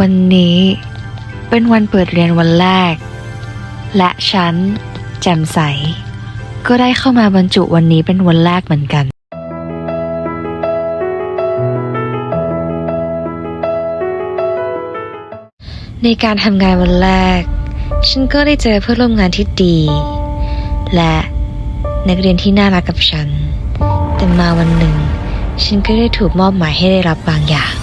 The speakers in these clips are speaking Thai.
วันนี้เป็นวันเปิดเรียนวันแรก และฉันแจ่มใส ก็ได้เข้ามาบรรจุวันนี้เป็นวันแรกเหมือนกัน ในการทำงานวันแรก ฉันก็ได้เจอเพื่อนร่วมงานที่ดี และนักเรียนที่น่ารักกับฉัน แต่มาวันหนึ่ง ฉันก็ได้ถูกมอบหมายให้ได้รับบางอย่าง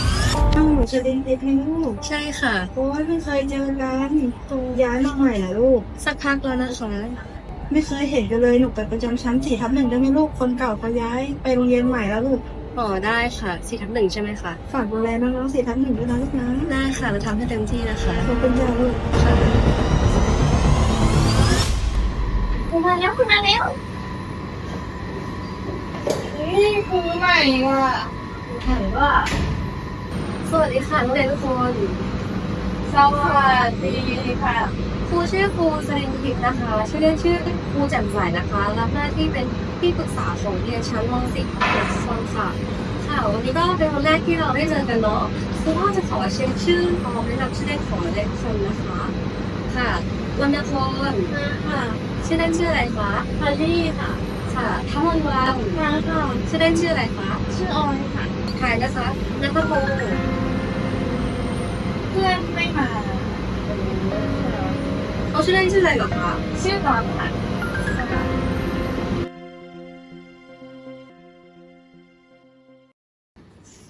อ้าวจะเรียนเด็กไหมลูกใช่ค่ะ โอ้ยไม่เคยเจอกันตรงย้ายมาใหม่เหรอลูก สักพักแล้วนะคะ ไม่เคยเห็นกันเลยหนูไปประจำชั้นสี่ทับหนึ่งได้ไหมลูกคนเก่าเขาย้ายไปโรงเรียนใหม่แล้วลูกอ๋อได้ค่ะสี่ทับหนึ่งใช่ไหมคะฝากดูแลน้องๆสี่ทับหนึ่งด้วยนะลูกนะได้ค่ะเราทำให้เต็มที่นะคะขอบคุณจ้าลูกค่ะมาแล้วคุณมาแล้วนี่ครูใหม่ว่ะถามว่า สวัสดีค่ะนักเรียนทุกคน สวัสดีค่ะครูชื่อครูสรินทิพย์นะคะ ชื่อเล่นชื่อครูแจ่มใสนะคะ รับหน้าที่เป็นที่ปรึกษาของเรียนชั้นม .4 ทุกคนค่ะ ค่ะ วันนี้ก็เป็นวันแรกที่เราได้เจอกันเนาะ ครูก็จะขอเช็คชื่อพร้อมแนะนำชื่อเล่นของเล่นคนนะคะ ค่ะวรรณพรค่ะ ชื่อเล่นชื่ออะไรคะพอลี่ค่ะ ค่ะทั้งวันวันมาค่ะ ชื่อเล่นชื่ออะไรคะ ชื่อออยค่ะใครนะคะนัทพงศ์เพื่อนไม่มาเขาชื่อเล่นชื่ออะไรเหรอคะชื่อน้องค่ะ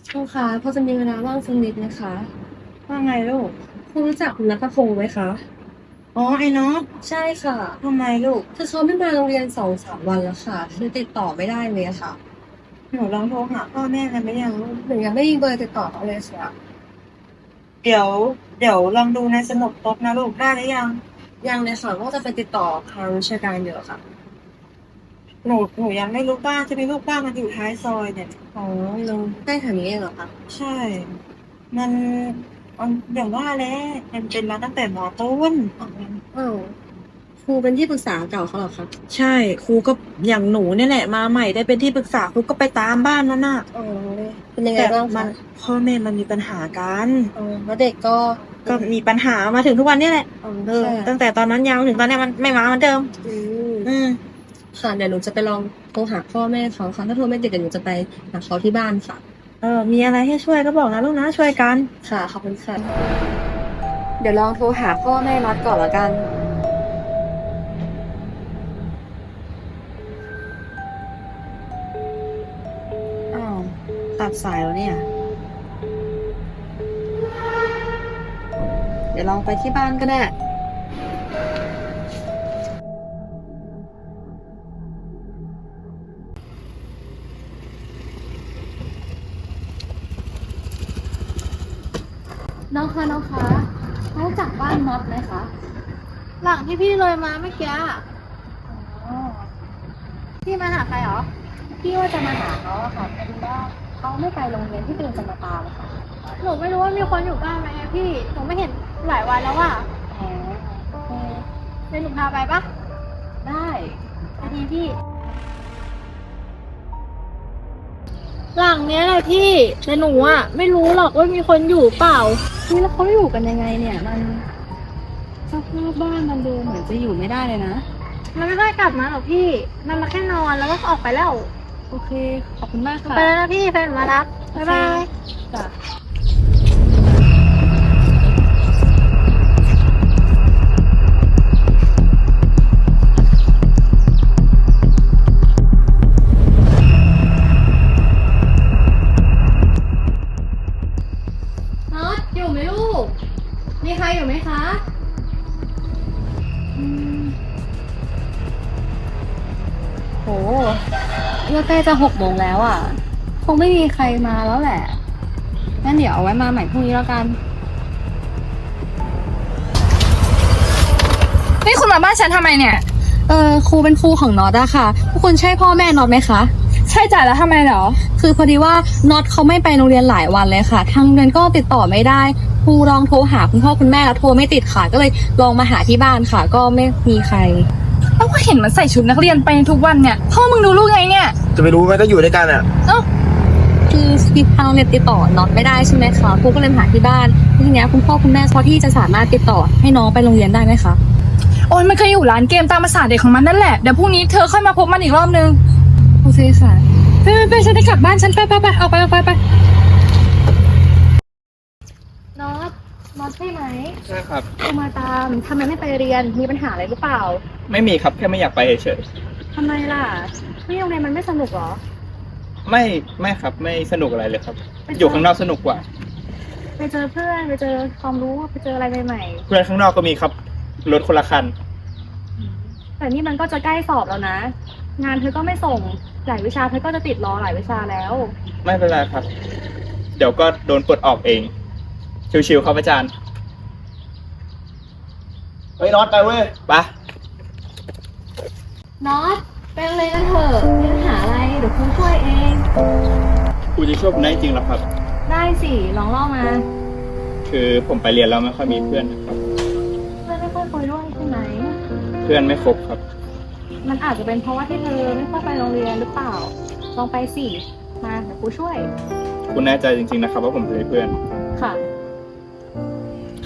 ครูคะพอจะมีเวลาว่างสักนิดนะคะ ว่าไงลูก คุณรู้จักคุณนัทพงศ์ไหมคะ อ๋อไอ้น้องใช่ค่ะทำไมลูก คือเขาไม่มาโรงเรียนสองสามวันแล้วค่ะคือติดต่อไม่ได้เลยอะค่ะ หนูลองโทรหาพ่อแม่กันไหมยังลูกหนูยังไม่มีเบอร์ติดต่อเขาเลยค่ะ เดี๋ยว เดี๋ยวลองดูในสมุดพบนะลูกได้หรือยัง ยังเลยค่ะว่าจะไปติดต่อทางราชการอยู่อะค่ะ หนูหนูยังไม่รู้บ้านจะมีลูกบ้านมันอยู่ท้ายซอยเนี่ย อ๋อลงใกล้แถวนี้เองเหรอคะ ใช่ มันมันอย่างว่าแหละมันเป็นมาตั้งแต่มอต้นอ้าว ครูเป็นที่ปรึกษาเก่าเขาเหรอคะใช่ครูก็อย่างหนูเนี่ยแหละมาใหม่ได้เป็นที่ปรึกษาครูก็ไปตามบ้านนั่นน่ะอ๋อเป็นยังไงแต่บ้างมัคะนพ่อแม่มันมีปัญหากันอ๋อแล้วเด็กก็ก็มีปัญหามาถึงทุกวันนี้แหละอ๋อเออค่ะตั้งแต่ตอนนั้นยาวถึงตอนเนี้ยมันไม่มาเหมือนเดิม อืมอืม ค่ะเดี๋ยวหนูจะไปลองโทรหาพ่อแม่เขาค่ะถ้าโทรไม่ติดเดี๋ยวหนูจะไปหาเขาที่บ้านค่ะเออ มีอะไรให้ช่วยก็บอกนะลูกนะช่วยกัน ค่ะขอบคุณค่ะ เดี๋ยวลองโทรหาพ่อแม่รัดก่อนละกัน ตัดสายแล้วเนี่ย เดี๋ยวลองไปที่บ้านก็ได้น้องคะน้องคะรู้จักบ้านน็อตไหมคะ หลังที่พี่เลยมาเมื่อกี้อะพี่มาหาใครเหรอ พี่ว่าจะมาหาเขาอะค่ะพอดีว่า เขาไม่ไปโรงเรียนที่เดินจะมาตามค่ะหนูไม่รู้ว่ามีคนอยู่บ้านไหมอะพี่ หนูไม่เห็นหลายวันแล้วว่ะอ๋อโอเคเดี๋ยวหนูพาไปปะได้ไปดีพี่ หลังเนี้ยแหละพี่แต่หนูอะไม่รู้หรอกว่ามีคนอยู่เปล่า นี่แล้วเขาอยู่กันยังไงเนี่ย มันสภาพบ้านมันดูเหมือนจะอยู่ไม่ได้เลยนะ มันไม่ค่อยกลับมาหรอกพี่ มันมาแค่นอนแล้วก็ออกไปแล้ว โอเค ขอบคุณมากค่ะ ไปแล้วนะพี่แฟนมารับ บ๊ายบาย จ้ะ เมื่อใกล้จะหกโมงแล้วอะ คงไม่มีใครมาแล้วแหละ งั้นเดี๋ยวเอาไว้มาใหม่พรุ่งนี้แล้วกัน นี่คุณมาบ้านฉันทำไมเนี่ย เออครูเป็นครูของน็อตอะค่ะพวกคุณใช่พ่อแม่น็อตไหมคะ ใช่จ่ายแล้วทำไมเหรอ คือพอดีว่าน็อตเขาไม่ไปโรงเรียนหลายวันเลยค่ะ ทางโรงเรียนก็ติดต่อไม่ได้ ครูลองโทรหาคุณพ่อคุณแม่แล้วโทรไม่ติดค่ะ ก็เลยลองมาหาที่บ้านค่ะ ก็ไม่มีใครเอ้า ก็เห็นมันใส่ชุดนักเรียนไปทุกวันเนี่ยพ่อมึงดูลูกไงเนี่ยจะไม่รู้ไหมก็อยู่ด้วยกันอะคือที่ทางโรงเรียนติดต่อน็อตไม่ได้ใช่ไหมคะครูก็เลยมาหาที่บ้านทีเนี้ยคุณพ่อคุณแม่พอที่จะสามารถติดต่อให้น้องไปโรงเรียนได้ไหมคะโอ้ยมันเคยอยู่ร้านเกมตามภาษาเด็กของมันนั่นแหละเดี๋ยวพรุ่งนี้เธอค่อยมาพบมันอีกรอบนึงโอเคค่ะไปไปไปฉันจะกลับบ้านฉันไปไปไปเอาไปเอาไปไปน็อต น็อตใช่ไหมใช่ครับกูมาตามทำไมไม่ไปเรียน มีปัญหาอะไรหรือเปล่าไม่มีครับแค่ไม่อยากไปเฉยทำไมล่ะที่โรงเรียนมันไม่สนุกเหรอ ๆไม่ไม่ครับไม่สนุกอะไรเลยครับ อยู่ข้างนอกสนุกกว่า ไปเจอเพื่อน ไปเจอความรู้ ไปเจออะไรใหม่เพื่อนข้างนอกก็มีครับรถคนละคัน ๆ แต่นี่มันก็จะใกล้สอบแล้วนะ งานเธอก็ไม่ส่ง หลายวิชาเธอก็จะติดรอหลายวิชาแล้ว ไม่เป็นไรครับ เดี๋ยวก็โดนปลดออกเอง ชิวๆครับอาจารย์เฮ้ยนอนไปเว้ยไปน็อตไปโรงเรียนกันเถอะมีปัญหาอะไรเดี๋ยวครูช่วยเองกูจะช่วยผมได้จริงๆหรอครับ ได้สิลองเล่ามาคือผมไปเรียนแล้วไม่ค่อยมีเพื่อนนะครับ เพื่อนไม่ค่อยคุยด้วยใช่ไหมเพื่อนไม่ครบครับ มันอาจจะเป็นเพราะว่าที่เธอไม่ค่อยไปโรงเรียนหรือเปล่า ลองไปสิมาเดี๋ยวครูช่วย คุณแน่ใจจริงๆนะครับว่าผมจะมีเพื่อน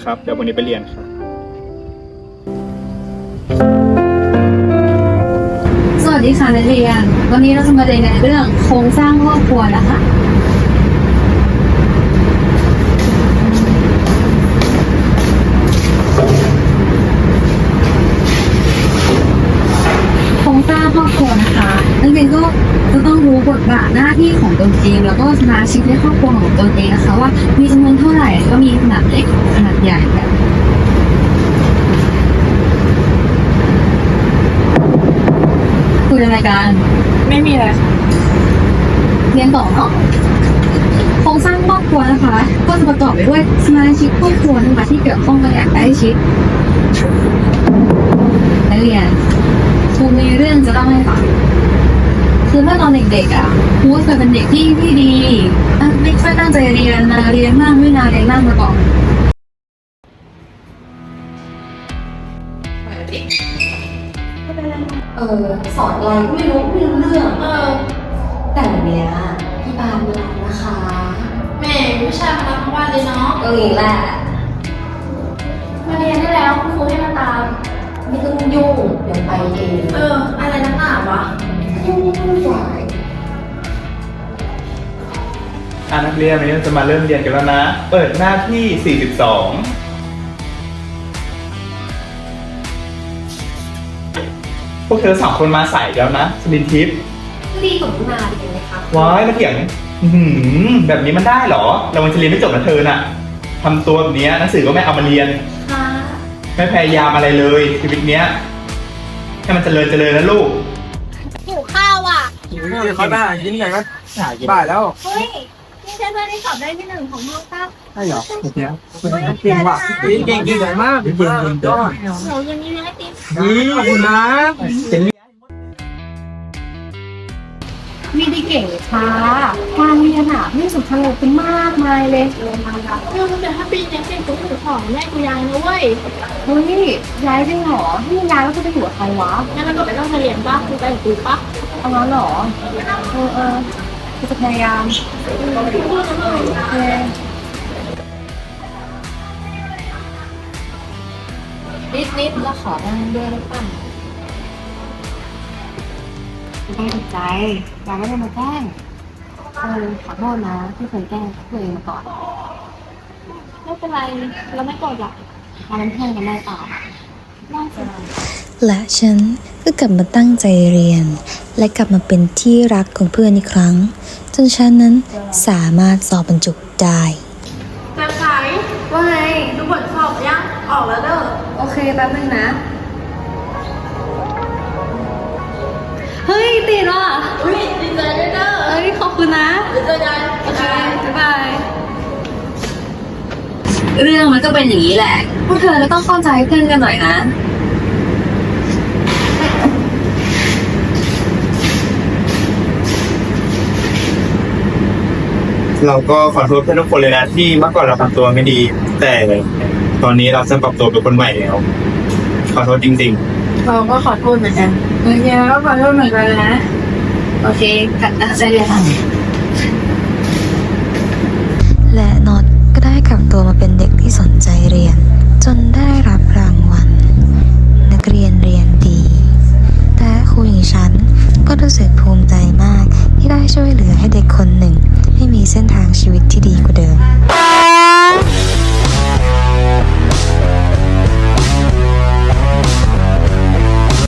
ครับ เดี๋ยววันนี้ไปเรียนครับ สวัสดีค่ะนักเรียน วันนี้เราจะมาเรียนในเรื่องโครงสร้างครอบครัวนะคะ หน้าที่ของตนเอง แล้วก็สมาชิกในครอบครัวของตนเองนะคะว่ามีจำนวนเท่าไหร่ก็มีขนาดเล็กขนาดใหญ่แบบคุยอะไรกันไม่มีอะไรเรียนต่อเนาะโครงสร้างครอบครัวนะคะ ก็จะประกอบไปด้วยสมาชิกครอบครัวนะคะที่เกี่ยวข้องกันอย่างใกล้ชิดนักเรียนครูมีเรื่องจะเล่าให้ฟัง คือเมื่อตอนเด็กๆอะครูก็เคยเป็นเด็กที่ที่ดีอะไม่ค่อยตั้งใจเรียนมาเรียนมากไม่นานเรียนมากมาก่อนเออสอนอะไรก็ไม่รู้ไม่รู้เรื่อง เออ แต่เนี้ยพี่บานมาแล้วนะคะแม่วิชาพละทั้งวันเลยเนาะเออแหละมาเรียนได้แล้วคุณครูให้มาตามไม่ต้องยุ่งเดี๋ยวไปเอง เออ อะไรนักหนาวะ ยุ่งวุ่นวาย อ่านักเรียนวันนี้เราจะมาเริ่มเรียนกันแล้วนะ เปิดหน้าที่ 42 พวกเธอสองคนมาใส่แล้วนะสลินทิพย์รีบของมาดีไหมคะว้ายมาเถียงอื้อหือแบบนี้มันได้เหรอ เรามันจะเรียนไม่จบนะเธอน่ะทำตัวแบบเนี้ยหนังสือก็ไม่เอามาเรียน ค่ะไม่พยายามอะไรเลยชีวิตเนี้ยให้มันเจริญเจริญนะลูก หิวข้าวอะเขาได้กินไงก็บ่ายแล้วเฮ้ย นี่ใช่เพื่อนที่สอบได้ที่หนึ่งของห้องป้าใช่เหรอโอเคเก่งว่ะเก่งเก่งเก่งมากเก่งเก่งยอดหนูยังมีเวลาติดนี่ขอบคุณนะ เก่งมีดีเก่งช้าการเรียนอะไม่สุดทางเป็นมากมายเลยเออแต่ถ้าปีนี้เป็นตัวถือของแม่กูยายนะเว้ยเฮ้ยย้ายจริงเหรอที่ย้ายแล้วจะไปอยู่กับใครวะงั้นเราก็ไปต้องเรียนป่ะคือไปกับกูป่ะเอางั้นเหรอเออเออกูจะพยายามเออนิดนิดเราขอนั่งด้วยได้ป่ะ ไม่ต้องตกใจยายไม่ได้มาแกล้งเออขอโทษนะที่เคยแกล้งตัวเองมาก่อนไม่เป็นไรเราไม่โกรธหรอกเราเป็นเพื่อนกันได้ต่อได้สิและฉันก็กลับมาตั้งใจเรียน และกลับมาเป็นที่รักของเพื่อนอีกครั้ง จนฉันนั้นสามารถสอบบรรจุได้จะขายว่าไงดูผลสอบยังออกแล้วเด้อโอเคแป๊บนึงนะ เฮ้ยติดว่ะเฮ้ยดีใจด้วยเด้อเอ้ยขอบคุณนะเดี๋ยวเจอกันโอเคบ๊ายบายเรื่องมันก็เป็นอย่างนี้แหละพวกเธอก็ต้องเข้าใจเพื่อนกันหน่อยนะ เราก็ขอโทษเพื่อนทุกคนเลยนะที่เมื่อก่อนเราทำตัวไม่ดี แต่ตอนนี้เราจะปรับตัวเป็นคนใหม่แล้ว ขอโทษจริงเราก็ขอโทษเหมือนกัน โอเคก็ขอโทษเหมือนกันนะ โอเคกับนะใจเรียนและน็อตก็ได้กลับตัวมาเป็นเด็กที่สนใจเรียน